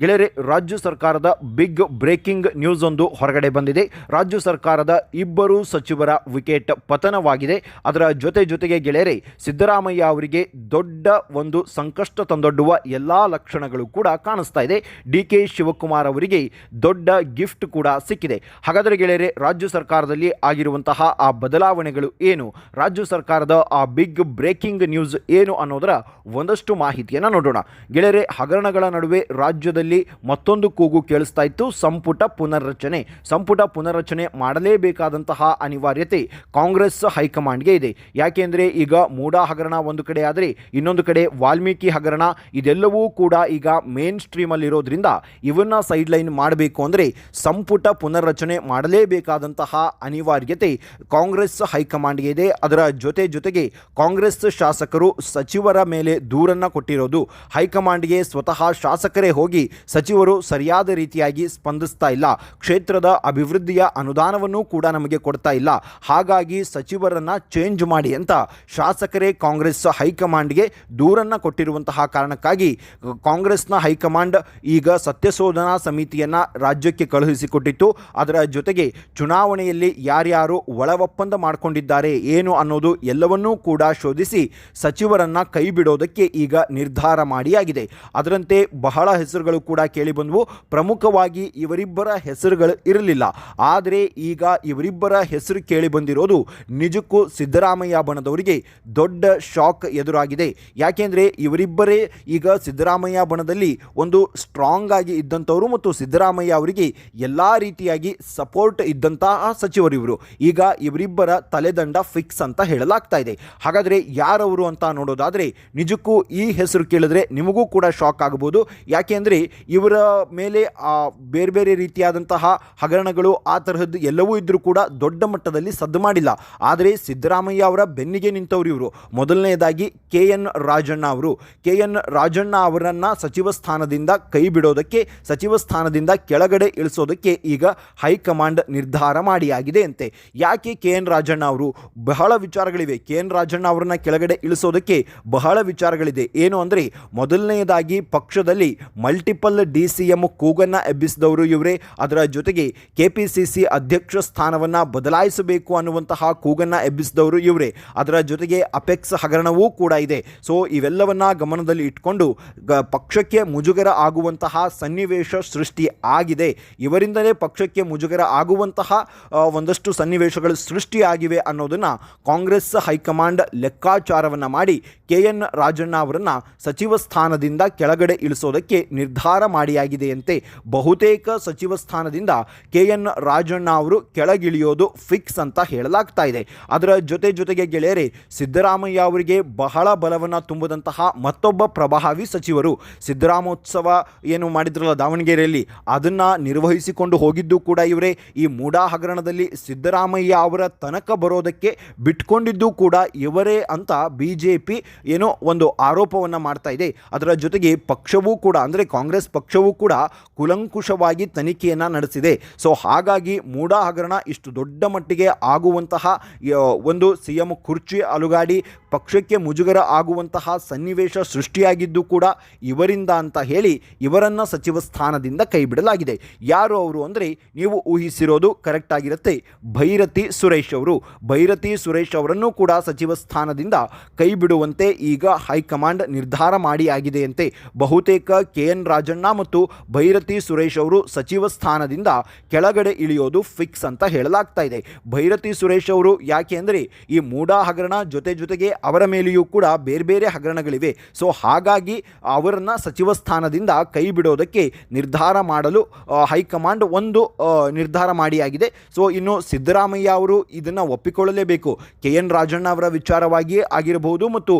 ಗೆಳೆಯರೆ, ರಾಜ್ಯ ಸರ್ಕಾರದ ಬಿಗ್ ಬ್ರೇಕಿಂಗ್ ನ್ಯೂಸ್ ಒಂದು ಹೊರಗಡೆ ಬಂದಿದೆ. ರಾಜ್ಯ ಸರ್ಕಾರದ ಇಬ್ಬರು ಸಚಿವರ ವಿಕೆಟ್ ಪತನವಾಗಿದೆ. ಅದರ ಜೊತೆ ಜೊತೆಗೆ ಗೆಳೆಯರೆ, ಸಿದ್ದರಾಮಯ್ಯ ಅವರಿಗೆ ದೊಡ್ಡ ಒಂದು ಸಂಕಷ್ಟ ತಂದೊಡ್ಡುವ ಎಲ್ಲ ಲಕ್ಷಣಗಳು ಕೂಡ ಕಾಣಿಸ್ತಾ ಇದೆ. ಡಿ ಕೆ ಶಿವಕುಮಾರ್ ಅವರಿಗೆ ದೊಡ್ಡ ಗಿಫ್ಟ್ ಕೂಡ ಸಿಕ್ಕಿದೆ. ಹಾಗಾದರೆ ಗೆಳೆಯರೆ, ರಾಜ್ಯ ಸರ್ಕಾರದಲ್ಲಿ ಆಗಿರುವಂತಹ ಆ ಬದಲಾವಣೆಗಳು ಏನು? ರಾಜ್ಯ ಸರ್ಕಾರದ ಆ ಬಿಗ್ ಬ್ರೇಕಿಂಗ್ ನ್ಯೂಸ್ ಏನು ಅನ್ನೋದರ ಒಂದಷ್ಟು ಮಾಹಿತಿಯನ್ನು ನೋಡೋಣ. ಗೆಳೆಯರೆ, ಹಗರಣಗಳ ನಡುವೆ ರಾಜ್ಯದಲ್ಲಿ ಮತ್ತೊಂದು ಕೂಗು ಕೇಳಿಸ್ತಾ ಇತ್ತು. ಸಂಪುಟ ಪುನರ್ರಚನೆ. ಸಂಪುಟ ಪುನರ್ರಚನೆ ಮಾಡಲೇಬೇಕಾದಂತಹ ಅನಿವಾರ್ಯತೆ ಕಾಂಗ್ರೆಸ್ ಹೈಕಮಾಂಡ್ಗೆ ಇದೆ. ಯಾಕೆಂದರೆ ಈಗ ಮೂಡಾ ಹಗರಣ ಒಂದು ಕಡೆ ಆದರೆ ಇನ್ನೊಂದು ಕಡೆ ವಾಲ್ಮೀಕಿ ಹಗರಣ ಇದೆಲ್ಲವೂ ಕೂಡ ಈಗ ಮೇನ್ ಸ್ಟ್ರೀಮಲ್ಲಿರೋದ್ರಿಂದ ಇವನ್ನ ಸೈಡ್ ಲೈನ್ ಮಾಡಬೇಕು ಅಂದರೆ ಸಂಪುಟ ಪುನರ್ರಚನೆ ಮಾಡಲೇಬೇಕಾದಂತಹ ಅನಿವಾರ್ಯತೆ ಕಾಂಗ್ರೆಸ್ ಹೈಕಮಾಂಡ್ಗೆ ಇದೆ. ಅದರ ಜೊತೆ ಜೊತೆಗೆ ಕಾಂಗ್ರೆಸ್ ಶಾಸಕರು ಸಚಿವರ ಮೇಲೆ ದೂರನ್ನು ಕೊಟ್ಟಿರೋದು. ಹೈಕಮಾಂಡ್ಗೆ ಸ್ವತಃ ಶಾಸಕರೇ ಹೋಗಿ ಸಚಿವರು ಸರಿಯಾದ ರೀತಿಯಾಗಿ ಸ್ಪಂದಿಸ್ತಾ ಇಲ್ಲ. ಕ್ಷೇತ್ರದ ಅಭಿವೃದ್ಧಿಯ ಅನುದಾನವನ್ನು ಕೂಡ ನಮಗೆ ಕೊಡ್ತಾ ಇಲ್ಲ. ಹಾಗಾಗಿ ಸಚಿವರನ್ನ ಚೇಂಜ್ ಮಾಡಿ ಅಂತ ಶಾಸಕರೇ ಕಾಂಗ್ರೆಸ್ ಹೈಕಮಾಂಡ್ಗೆ ದೂರನ್ನು ಕೊಟ್ಟಿರುವಂತಹ ಕಾರಣಕ್ಕಾಗಿ ಕಾಂಗ್ರೆಸ್ನ ಹೈಕಮಾಂಡ್ ಈಗ ಸತ್ಯಶೋಧನಾ ಸಮಿತಿಯನ್ನು ರಾಜ್ಯಕ್ಕೆ ಕಳುಹಿಸಿಕೊಟ್ಟಿತ್ತು. ಅದರ ಜೊತೆಗೆ ಚುನಾವಣೆಯಲ್ಲಿ ಯಾರ್ಯಾರು ಒಳ ಒಪ್ಪಂದ ಮಾಡಿಕೊಂಡಿದ್ದಾರೆ, ಏನು ಅನ್ನೋದು ಎಲ್ಲವನ್ನೂ ಕೂಡ ಶೋಧಿಸಿ ಸಚಿವರನ್ನ ಕೈ ಬಿಡೋದಕ್ಕೆ ಈಗ ನಿರ್ಧಾರ ಮಾಡಿಯಾಗಿದೆ. ಅದರಂತೆ ಬಹಳ ಹೆಸರುಗಳು ಕೂಡ ಕೇಳಿ ಬಂದವು. ಪ್ರಮುಖವಾಗಿ ಇವರಿಬ್ಬರ ಹೆಸರುಗಳು ಇರಲಿಲ್ಲ. ಆದರೆ ಈಗ ಇವರಿಬ್ಬರ ಹೆಸರು ಕೇಳಿ ಬಂದಿರೋದು ನಿಜಕ್ಕೂ ಸಿದ್ದರಾಮಯ್ಯ ಬಣದವರಿಗೆ ದೊಡ್ಡ ಶಾಕ್ ಎದುರಾಗಿದೆ. ಯಾಕೆಂದರೆ ಇವರಿಬ್ಬರೇ ಈಗ ಸಿದ್ದರಾಮಯ್ಯ ಬಣದಲ್ಲಿ ಒಂದು ಸ್ಟ್ರಾಂಗ್ ಆಗಿ ಇದ್ದಂಥವರು ಮತ್ತು ಸಿದ್ದರಾಮಯ್ಯ ಅವರಿಗೆ ಎಲ್ಲ ರೀತಿಯಾಗಿ ಸಪೋರ್ಟ್ ಇದ್ದಂತಹ ಸಚಿವರು ಇವರು. ಈಗ ಇವರಿಬ್ಬರ ತಲೆದಂಡ ಫಿಕ್ಸ್ ಅಂತ ಹೇಳಲಾಗ್ತಾ ಇದೆ. ಹಾಗಾದರೆ ಯಾರವರು ಅಂತ ನೋಡೋದಾದರೆ ನಿಜಕ್ಕೂ ಈ ಹೆಸರು ಕೇಳಿದ್ರೆ ನಿಮಗೂ ಕೂಡ ಶಾಕ್ ಆಗಬಹುದು ಯಾಕೆಂದರೆ ಇವರ ಮೇಲೆ ಬೇರೆ ಬೇರೆ ರೀತಿಯಾದಂತಹ ಹಗರಣಗಳು ಆ ತರಹದ್ದು ಎಲ್ಲವೂ ಇದ್ದರೂ ಕೂಡ ದೊಡ್ಡ ಮಟ್ಟದಲ್ಲಿ ಸದ್ದು ಮಾಡಿಲ್ಲ. ಆದರೆ ಸಿದ್ದರಾಮಯ್ಯ ಅವರ ಬೆನ್ನಿಗೆ ನಿಂತವರು ಇವರು. ಮೊದಲನೆಯದಾಗಿ ಕೆ ಎನ್ ರಾಜಣ್ಣ ಅವರು. ಕೆ ಎನ್ ರಾಜಣ್ಣ ಅವರನ್ನು ಸಚಿವ ಸ್ಥಾನದಿಂದ ಕೈ ಬಿಡೋದಕ್ಕೆ, ಸಚಿವ ಸ್ಥಾನದಿಂದ ಕೆಳಗಡೆ ಇಳಿಸೋದಕ್ಕೆ ಈಗ ಹೈಕಮಾಂಡ್ ನಿರ್ಧಾರ ಮಾಡಿಯಾಗಿದೆ ಅಂತೆ. ಯಾಕೆ ಕೆ ಎನ್ ರಾಜಣ್ಣ ಅವರು? ಬಹಳ ವಿಚಾರಗಳಿವೆ. ಕೆ ಎನ್ ರಾಜಣ್ಣ ಅವರನ್ನು ಕೆಳಗಡೆ ಇಳಿಸೋದಕ್ಕೆ ಬಹಳ ವಿಚಾರಗಳಿದೆ. ಏನು ಅಂದರೆ ಮೊದಲನೆಯದಾಗಿ ಪಕ್ಷದಲ್ಲಿ ಮಲ್ಟಿಪಲ್ ಡಿ ಸಿ ಎಂ ಕೂಗನ್ನು ಎಬ್ಬಿಸಿದವರು ಇವರೇ. ಅದರ ಜೊತೆಗೆ ಕೆ ಪಿ ಸಿ ಸಿ ಅಧ್ಯಕ್ಷ ಸ್ಥಾನವನ್ನು ಬದಲಾಯಿಸಬೇಕು ಅನ್ನುವಂತಹ ಕೂಗನ್ನು ಎಬ್ಬಿಸಿದವರು ಇವರೇ. ಅದರ ಜೊತೆಗೆ ಅಪೆಕ್ಸ್ ಹಗರಣವೂ ಕೂಡ ಇದೆ. ಸೊ, ಇವೆಲ್ಲವನ್ನ ಗಮನದಲ್ಲಿ ಇಟ್ಕೊಂಡು ಗ, ಪಕ್ಷಕ್ಕೆ ಮುಜುಗರ ಆಗುವಂತಹ ಸನ್ನಿವೇಶ ಸೃಷ್ಟಿ ಆಗಿದೆ. ಇವರಿಂದಲೇ ಪಕ್ಷಕ್ಕೆ ಮುಜುಗರ ಆಗುವಂತಹ ಒಂದಷ್ಟು ಸನ್ನಿವೇಶಗಳು ಸೃಷ್ಟಿಯಾಗಿವೆ ಅನ್ನೋದನ್ನು ಕಾಂಗ್ರೆಸ್ ಹೈಕಮಾಂಡ್ ಲೆಕ್ಕಾಚಾರವನ್ನು ಮಾಡಿ ಕೆ ಎನ್ ರಾಜಣ್ಣ ಅವರನ್ನು ಸಚಿವ ಸ್ಥಾನದಿಂದ ಕೆಳಗಡೆ ಇಳಿಸೋದಕ್ಕೆ ನಿರ್ಧಾರ ಮಾಡಿಯಾಗಿದೆಯಂತೆ ಬಹುತೇಕ ಸಚಿವ ಸ್ಥಾನದಿಂದ ಕೆ ಎನ್ ರಾಜಣ್ಣ ಅವರು ಕೆಳಗಿಳಿಯೋದು ಫಿಕ್ಸ್ ಅಂತ ಹೇಳಲಾಗ್ತಾ ಇದೆ. ಅದರ ಜೊತೆ ಜೊತೆಗೆ ಗೆಳೆಯರೆ, ಸಿದ್ದರಾಮಯ್ಯ ಅವರಿಗೆ ಬಹಳ ಬಲವನ್ನು ತುಂಬದಂತಹ ಮತ್ತೊಬ್ಬ ಪ್ರಭಾವಿ ಸಚಿವರು ಸಿದ್ದರಾಮೋತ್ಸವ ಏನು ಮಾಡಿದ್ರಲ್ಲ ದಾವಣಗೆರೆಯಲ್ಲಿ, ಅದನ್ನು ನಿರ್ವಹಿಸಿಕೊಂಡು ಹೋಗಿದ್ದು ಕೂಡ ಇವರೇ. ಈ ಮೂಡಾ ಹಗರಣದಲ್ಲಿ ಸಿದ್ದರಾಮಯ್ಯ ಅವರ ತನಕ ಬರೋದಕ್ಕೆ ಬಿಟ್ಕೊಂಡಿದ್ದು ಕೂಡ ಇವರೇ ಅಂತ ಬಿ ಜೆ ಪಿ ಏನೋ ಒಂದು ಆರೋಪವನ್ನು ಮಾಡ್ತಾ ಇದೆ. ಅದರ ಜೊತೆಗೆ ಪಕ್ಷವೂ ಕೂಡ, ಅಂದರೆ ಕಾಂಗ್ರೆಸ್ ಪಕ್ಷವೂ ಕೂಡ ಕುಲಂಕುಷವಾಗಿ ತನಿಖೆಯನ್ನು ನಡೆಸಿದೆ. ಸೊ ಹಾಗಾಗಿ ಮೂಡಾ ಹಗರಣ ಇಷ್ಟು ದೊಡ್ಡ ಮಟ್ಟಿಗೆ ಆಗುವಂತಹ ಒಂದು ಸಿ ಎಂ ಕುರ್ಚಿ ಅಲುಗಾಡಿ ಪಕ್ಷಕ್ಕೆ ಮುಜುಗರ ಆಗುವಂತಹ ಸನ್ನಿವೇಶ ಸೃಷ್ಟಿಯಾಗಿದ್ದು ಕೂಡ ಇವರಿಂದ ಅಂತ ಹೇಳಿ ಇವರನ್ನು ಸಚಿವ ಸ್ಥಾನದಿಂದ ಕೈಬಿಡಲಾಗಿದೆ. ಯಾರು ಅವರು ಅಂದರೆ ನೀವು ಊಹಿಸಿರೋದು ಕರೆಕ್ಟ್ ಆಗಿರುತ್ತೆ. ಭೈರತಿ ಸುರೇಶ್ ಅವರು. ಭೈರತಿ ಸುರೇಶ್ ಅವರನ್ನು ಕೂಡ ಸಚಿವ ಸ್ಥಾನದಿಂದ ಕೈಬಿಡುವಂತೆ ಈಗ ಹೈಕಮಾಂಡ್ ನಿರ್ಧಾರ ಮಾಡಿ ಆಗಿದೆಯಂತೆ ಬಹುತೇಕ ಕೆ ಎನ್ ರಾಜಣ್ಣ ಮತ್ತು ಭೈರತಿ ಸುರೇಶ್ ಅವರು ಸಚಿವ ಸ್ಥಾನದಿಂದ ಕೆಳಗಡೆ ಇಳಿಯೋದು ಫಿಕ್ಸ್ ಅಂತ ಹೇಳಲಾಗ್ತಾ ಇದೆ. ಭೈರತಿ ಸುರೇಶ್ ಅವರು ಯಾಕೆ ಅಂದರೆ ಈ ಮೂಡಾ ಹಗರಣ ಜೊತೆ ಜೊತೆಗೆ ಅವರ ಮೇಲೆಯೂ ಕೂಡ ಬೇರೆ ಬೇರೆ ಹಗರಣಗಳಿವೆ. ಸೊ ಹಾಗಾಗಿ ಅವರನ್ನು ಸಚಿವ ಸ್ಥಾನದಿಂದ ಕೈ ಬಿಡೋದಕ್ಕೆ ನಿರ್ಧಾರ ಮಾಡಲು ಹೈಕಮಾಂಡ್ ಒಂದು ನಿರ್ಧಾರ ಮಾಡಿಯಾಗಿದೆ. ಸೊ ಇನ್ನು ಸಿದ್ದರಾಮಯ್ಯ ಅವರು ಇದನ್ನು ಒಪ್ಪಿಕೊಳ್ಳಲೇಬೇಕು. ಕೆ ಎನ್ ರಾಜಣ್ಣ ಅವರ ವಿಚಾರವಾಗಿ ಆಗಿರಬಹುದು ಮತ್ತು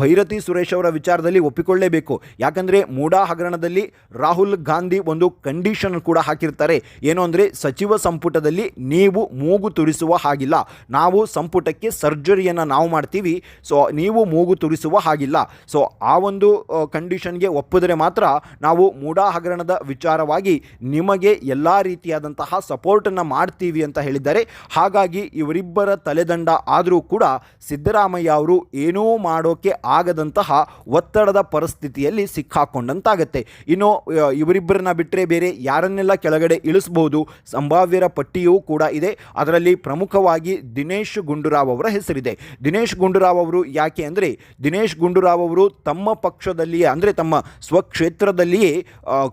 ಭೈರತಿ ಸುರೇಶ್ ಅವರ ವಿಚಾರದಲ್ಲಿ ಒಪ್ಪಿಕೊಳ್ಳಲೇಬೇಕು. ಯಾಕಂದರೆ ಮೂಡಾ ಹಗರಣದಲ್ಲಿ ಅದರಲ್ಲಿ ರಾಹುಲ್ ಗಾಂಧಿ ಒಂದು ಕಂಡೀಷನ್ ಕೂಡ ಹಾಕಿರ್ತಾರೆ. ಏನು ಅಂದರೆ ಸಚಿವ ಸಂಪುಟದಲ್ಲಿ ನೀವು ಮೂಗು ತುರಿಸುವ ಹಾಗಿಲ್ಲ. ನಾವು ಸಂಪುಟಕ್ಕೆ ಸರ್ಜರಿಯನ್ನು ನಾವು ಮಾಡ್ತೀವಿ. ಸೊ ನೀವು ಮೂಗು ತುರಿಸುವ ಹಾಗಿಲ್ಲ. ಸೊ ಆ ಒಂದು ಕಂಡೀಷನ್ಗೆ ಒಪ್ಪಿದ್ರೆ ಮಾತ್ರ ನಾವು ಮೂಡಾ ಹಗರಣದ ವಿಚಾರವಾಗಿ ನಿಮಗೆ ಎಲ್ಲ ರೀತಿಯಾದಂತಹ ಸಪೋರ್ಟನ್ನು ಮಾಡ್ತೀವಿ ಅಂತ ಹೇಳಿದ್ದಾರೆ. ಹಾಗಾಗಿ ಇವರಿಬ್ಬರ ತಲೆದಂಡ ಆದರೂ ಕೂಡ ಸಿದ್ದರಾಮಯ್ಯ ಅವರು ಏನೂ ಮಾಡೋಕ್ಕೆ ಆಗದಂತಹ ಒತ್ತಡದ ಪರಿಸ್ಥಿತಿಯಲ್ಲಿ ಸಿಕ್ಕಾಕೊಂಡಂತಾಗತ್ತೆ. ಇನ್ನು ಇವರಿಬ್ಬರನ್ನ ಬಿಟ್ಟರೆ ಬೇರೆ ಯಾರನ್ನೆಲ್ಲ ಕೆಳಗಡೆ ಇಳಿಸಬಹುದು ಸಂಭಾವ್ಯರ ಪಟ್ಟಿಯೂ ಕೂಡ ಇದೆ. ಅದರಲ್ಲಿ ಪ್ರಮುಖವಾಗಿ ದಿನೇಶ್ ಗುಂಡೂರಾವ್ ಅವರ ಹೆಸರಿದೆ. ದಿನೇಶ್ ಗುಂಡೂರಾವ್ ಅವರು ಯಾಕೆ ಅಂದರೆ, ದಿನೇಶ್ ಗುಂಡೂರಾವ್ ಅವರು ತಮ್ಮ ಪಕ್ಷದಲ್ಲಿಯೇ ಅಂದರೆ ತಮ್ಮ ಸ್ವಕ್ಷೇತ್ರದಲ್ಲಿಯೇ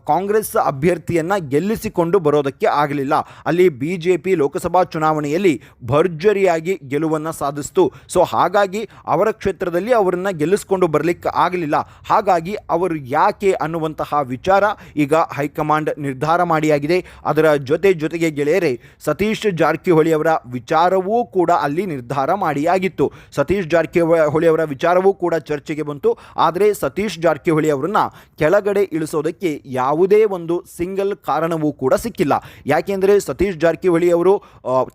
ಕಾಂಗ್ರೆಸ್ ಅಭ್ಯರ್ಥಿಯನ್ನು ಗೆಲ್ಲಿಸಿಕೊಂಡು ಬರೋದಕ್ಕೆ ಆಗಲಿಲ್ಲ. ಅಲ್ಲಿ ಬಿ ಜೆ ಪಿ ಲೋಕಸಭಾ ಚುನಾವಣೆಯಲ್ಲಿ ಭರ್ಜರಿಯಾಗಿ ಗೆಲುವನ್ನು ಸಾಧಿಸ್ತು. ಸೊ, ಹಾಗಾಗಿ ಅವರ ಕ್ಷೇತ್ರದಲ್ಲಿ ಅವರನ್ನು ಗೆಲ್ಲಿಸ್ಕೊಂಡು ಬರಲಿಕ್ಕೆ ಆಗಲಿಲ್ಲ. ಹಾಗಾಗಿ ಅವರು ಯಾಕೆ ಅನ್ನುವಂತಹ ವಿಚಾರ ಈಗ ಹೈಕಮಾಂಡ್ ನಿರ್ಧಾರ ಮಾಡಿಯಾಗಿದೆ. ಅದರ ಜೊತೆ ಜೊತೆಗೆ ಗೆಳೆಯರೆ, ಸತೀಶ್ ಜಾರಕಿಹೊಳಿ ಅವರ ವಿಚಾರವೂ ಕೂಡ ಅಲ್ಲಿ ನಿರ್ಧಾರ ಮಾಡಿಯಾಗಿತ್ತು. ಸತೀಶ್ ಜಾರಕಿಹೊಳಿ ಅವರ ವಿಚಾರವೂ ಕೂಡ ಚರ್ಚೆಗೆ ಬಂತು. ಆದರೆ ಸತೀಶ್ ಜಾರಕಿಹೊಳಿ ಅವರನ್ನ ಕೆಳಗಡೆ ಇಳಿಸೋದಕ್ಕೆ ಯಾವುದೇ ಒಂದು ಸಿಂಗಲ್ ಕಾರಣವೂ ಕೂಡ ಸಿಕ್ಕಿಲ್ಲ. ಯಾಕೆಂದರೆ ಸತೀಶ್ ಜಾರಕಿಹೊಳಿ ಅವರು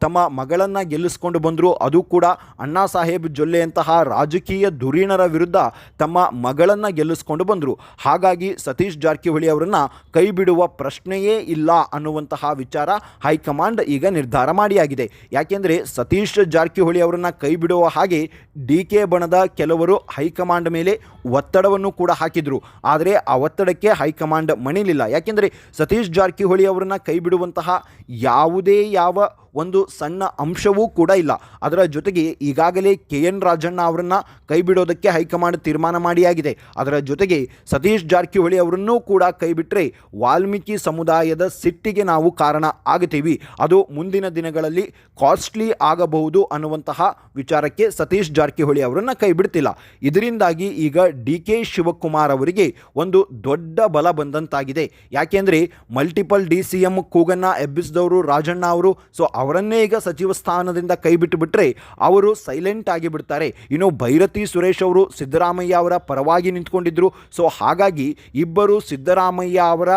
ತಮ್ಮ ಮಗಳನ್ನು ಗೆಲ್ಲಿಸಿಕೊಂಡು ಬಂದರು. ಅದು ಕೂಡ ಅಣ್ಣಾ ಸಾಹೇಬ್ ಜೊಲ್ಲೆಯಂತಹ ರಾಜಕೀಯ ಧುರೀಣರ ವಿರುದ್ಧ ತಮ್ಮ ಮಗಳನ್ನು ಗೆಲ್ಲಿಸಿಕೊಂಡು ಬಂದರು. ಹಾಗಾಗಿ ಸತೀಶ್ ಜಾರಕಿಹೊಳಿ ಅವರನ್ನು ಕೈ ಬಿಡುವ ಪ್ರಶ್ನೆಯೇ ಇಲ್ಲ ಅನ್ನುವಂತಹ ವಿಚಾರ ಹೈಕಮಾಂಡ್ ಈಗ ನಿರ್ಧಾರ ಮಾಡಿಯಾಗಿದೆ. ಯಾಕೆಂದರೆ ಸತೀಶ್ ಜಾರಕಿಹೊಳಿ ಅವರನ್ನು ಕೈ ಬಿಡುವ ಹಾಗೆ ಡಿ ಕೆ ಬಣದ ಕೆಲವರು ಹೈಕಮಾಂಡ್ ಮೇಲೆ ಒತ್ತಡವನ್ನು ಕೂಡ ಹಾಕಿದರು. ಆದರೆ ಆ ಒತ್ತಡಕ್ಕೆ ಹೈಕಮಾಂಡ್ ಮಣಿಲಿಲ್ಲ. ಯಾಕೆಂದರೆ ಸತೀಶ್ ಜಾರಕಿಹೊಳಿ ಅವರನ್ನು ಕೈ ಬಿಡುವಂತಹ ಯಾವುದೇ ಯಾವ ಒಂದು ಸಣ್ಣ ಅಂಶವೂ ಕೂಡ ಇಲ್ಲ. ಅದರ ಜೊತೆಗೆ ಈಗಾಗಲೇ ಕೆ ಎನ್ ರಾಜಣ್ಣ ಅವರನ್ನು ಕೈ ಬಿಡೋದಕ್ಕೆ ಹೈಕಮಾಂಡ್ ತೀರ್ಮಾನ ಮಾಡಿಯಾಗಿದೆ. ಅದರ ಜೊತೆಗೆ ಸತೀಶ್ ಜಾರಕಿಹೊಳಿ ಅವರನ್ನೂ ಕೂಡ ಕೈ ಬಿಟ್ಟರೆ ವಾಲ್ಮೀಕಿ ಸಮುದಾಯದ ಸಿಟ್ಟಿಗೆ ನಾವು ಕಾರಣ ಆಗುತ್ತೀವಿ. ಅದು ಮುಂದಿನ ದಿನಗಳಲ್ಲಿ ಕಾಸ್ಟ್ಲಿ ಆಗಬಹುದು ಅನ್ನುವಂತಹ ವಿಚಾರಕ್ಕೆ ಸತೀಶ್ ಜಾರಕಿಹೊಳಿ ಅವರನ್ನು ಕೈ ಬಿಡ್ತಿಲ್ಲ. ಇದರಿಂದಾಗಿ ಈಗ ಡಿ ಕೆ ಶಿವಕುಮಾರ್ ಅವರಿಗೆ ಒಂದು ದೊಡ್ಡ ಬಲ ಬಂದಂತಾಗಿದೆ. ಯಾಕೆಂದರೆ ಮಲ್ಟಿಪಲ್ ಡಿ ಸಿ ಎಂ ಕೂಗನ್ನು ಎಬ್ಬಿಸಿದವರು ರಾಜಣ್ಣ ಅವರು, ಸೊ ಅವರನ್ನೇ ಈಗ ಸಚಿವ ಸ್ಥಾನದಿಂದ ಕೈ ಬಿಟ್ಟುಬಿಟ್ರೆ ಅವರು ಸೈಲೆಂಟ್ ಆಗಿ ಬಿಡ್ತಾರೆ. ಇನ್ನು ಭೈರತಿ ಸುರೇಶ್ ಅವರು ಸಿದ್ದರಾಮಯ್ಯ ಅವರ ಪರವಾಗಿ ನಿಂತ್ಕೊಂಡಿದ್ದರು ಸೊ ಹಾಗಾಗಿ ಇಬ್ಬರು ಸಿದ್ದರಾಮಯ್ಯ ಅವರ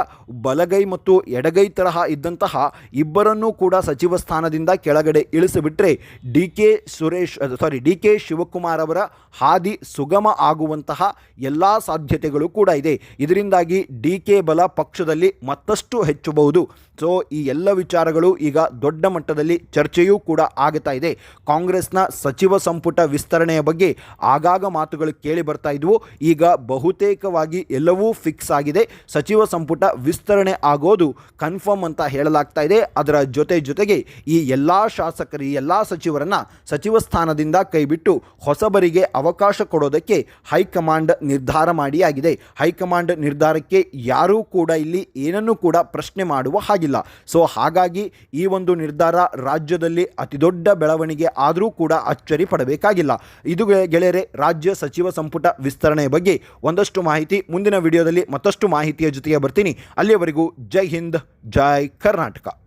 ಬಲಗೈ ಮತ್ತು ಎಡಗೈ ತರಹ ಇದ್ದಂತಹ ಇಬ್ಬರನ್ನೂ ಕೂಡ ಸಚಿವ ಸ್ಥಾನದಿಂದ ಕೆಳಗಡೆ ಇಳಿಸಿಬಿಟ್ರೆ D K Suresh sorry D K Shivakumar ಅವರ ಹಾದಿ ಸುಗಮ ಆಗುವಂತಹ ಎಲ್ಲ ಸಾಧ್ಯತೆಗಳು ಕೂಡ ಇದೆ. ಇದರಿಂದಾಗಿ ಡಿ ಕೆ ಬಲ ಪಕ್ಷದಲ್ಲಿ ಮತ್ತಷ್ಟು ಹೆಚ್ಚಬಹುದು. ಸೊ ಈ ಎಲ್ಲ ವಿಚಾರಗಳು ಈಗ ದೊಡ್ಡ ಮಟ್ಟದಲ್ಲಿ ಚರ್ಚೆಯೂ ಕೂಡ ಆಗುತ್ತಾ ಇದೆ. ಕಾಂಗ್ರೆಸ್ನ ಸಚಿವ ಸಂಪುಟ ವಿಸ್ತರಣೆಯ ಬಗ್ಗೆ ಆಗಾಗ ಮಾತುಗಳು ಕೇಳಿ ಬರ್ತಾ ಇದ್ವು. ಈಗ ಬಹುತೇಕವಾಗಿ ಎಲ್ಲವೂ ಫಿಕ್ಸ್ ಆಗಿದೆ. ಸಚಿವ ಸಂಪುಟ ವಿಸ್ತರಣೆ ಆಗೋದು ಕನ್ಫರ್ಮ್ ಅಂತ ಹೇಳಲಾಗ್ತಾ ಇದೆ. ಅದರ ಜೊತೆ ಜೊತೆಗೆ ಈ ಎಲ್ಲ ಶಾಸಕರು, ಈ ಎಲ್ಲ ಸಚಿವರನ್ನ ಸಚಿವ ಸ್ಥಾನದಿಂದ ಕೈಬಿಟ್ಟು ಹೊಸಬರಿಗೆ ಅವಕಾಶ ಕೊಡೋದಕ್ಕೆ ಹೈಕಮಾಂಡ್ ನಿರ್ಧಾರ ಮಾಡಿಯಾಗಿದೆ. ಹೈಕಮಾಂಡ್ ನಿರ್ಧಾರಕ್ಕೆ ಯಾರೂ ಕೂಡ ಇಲ್ಲಿ ಏನನ್ನೂ ಕೂಡ ಪ್ರಶ್ನೆ ಮಾಡುವ ಹಾಗಿಲ್ಲ. ಸೊ ಹಾಗಾಗಿ ಈ ಒಂದು ನಿರ್ಧಾರ ರಾಜ್ಯದಲ್ಲಿ ಅತಿದೊಡ್ಡ ಬೆಳವಣಿಗೆ ಆದರೂ ಕೂಡ ಅಚ್ಚರಿ ಪಡಬೇಕಾಗಿಲ್ಲ. ಇದು ಗೆಳೆಯರೆ, ರಾಜ್ಯ ಸಚಿವ ಸಂಪುಟ ವಿಸ್ತರಣೆಯ ಬಗ್ಗೆ ಒಂದಷ್ಟು ಮಾಹಿತಿ ಮುಂದಿನ ವಿಡಿಯೋದಲ್ಲಿ ಮತ್ತಷ್ಟು ಮಾಹಿತಿಯ ಜೊತೆಗೆ ಬರ್ತೀನಿ. ಅಲ್ಲಿಯವರೆಗೂ ಜೈ ಹಿಂದ್, ಜೈ ಕರ್ನಾಟಕ.